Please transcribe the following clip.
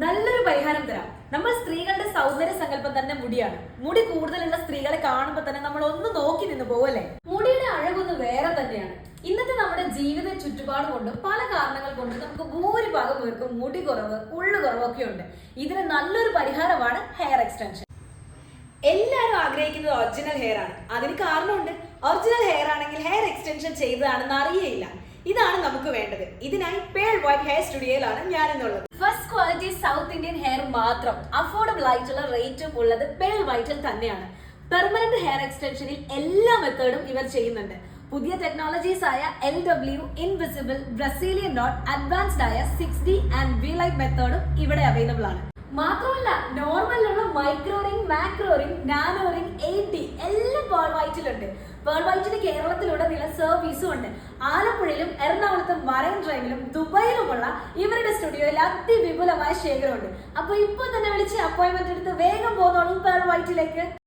നല്ലൊരു പരിഹാരം തരാം. നമ്മൾ സ്ത്രീകളുടെ സൗന്ദര്യ സങ്കല്പം തന്നെ മുടിയാണ്. മുടി കൂടുതലുള്ള സ്ത്രീകളെ കാണുമ്പോൾ തന്നെ നമ്മൾ ഒന്ന് നോക്കി നിന്ന് പോവല്ലേ? മുടിയുടെ അഴകൊന്ന് വേറെ തന്നെയാണ്. ഇന്നത്തെ നമ്മുടെ ജീവിത ചുറ്റുപാട് കൊണ്ട് പല കാരണങ്ങൾ കൊണ്ട് നമുക്ക് ഭൂരിഭാഗം പേർക്കും മുടി കുറവ് ഉള്ളു കുറവൊക്കെ ഉണ്ട്. ഇതിന് നല്ലൊരു പരിഹാരമാണ് ഹെയർ എക്സ്റ്റൻഷൻ എല്ലാവരും ആഗ്രഹിക്കുന്നത് ഒറിജിനൽ ഹെയർ ആണ്. അതിന് കാരണമുണ്ട്. ഒറിജിനൽ ഹെയർ ആണെങ്കിൽ ഹെയർ എക്സ്റ്റൻഷൻ ചെയ്തതാണെന്ന് അറിയേയില്ല. ഇതാണ് നമുക്ക് വേണ്ടത്. ഇതിനായി പേൾ വൈറ്റ് ഹെയർ സ്റ്റുഡിയോയിലാണ് ഞാൻ ഇന്നുള്ളത് ഫസ്റ്റ് സൗത്ത് ഇന്ത്യൻ ഹെയർ മാത്രം അഫോർഡബിൾ ആയിട്ടുള്ള റേറ്റും ഉള്ളത് പേൾ വൈറ്റിൽ തന്നെയാണ്. പെർമനന്റ് ഹെയർ എക്സ്റ്റൻഷനിൽ എല്ലാ മെത്തേഡും ഇവർ ചെയ്യുന്നുണ്ട്. പുതിയ ടെക്നോളജീസ് ആയ L W invisible Brazilian knot advanced ആയ six D and V light മെത്തേഡും ഇവിടെ അവൈലബിൾ ആണ്. മാത്രമല്ല നോർമലിലുള്ള micro ring macro ring nano ring ring nano ring eighty എല്ലാം പോൾ വൈറ്റിലുണ്ട് പേൾ വൈറ്റിന് കേരളത്തിലുടനീളം സർവീസും ഉണ്ട്. ആലപ്പുഴയിലും എറണാകുളത്തും മറൈൻ ഡ്രൈവിലും ദുബായിലുമുള്ള ഇവരുടെ സ്റ്റുഡിയോയിൽ അതിവിപുലമായ ശേഖരമുണ്ട്. അപ്പൊ ഇപ്പൊ തന്നെ വിളിച്ച് അപ്പോയിന്റ്മെന്റ് എടുത്ത് വേഗം പോകുന്നോളൂ പേൾ വൈറ്റിലേക്ക്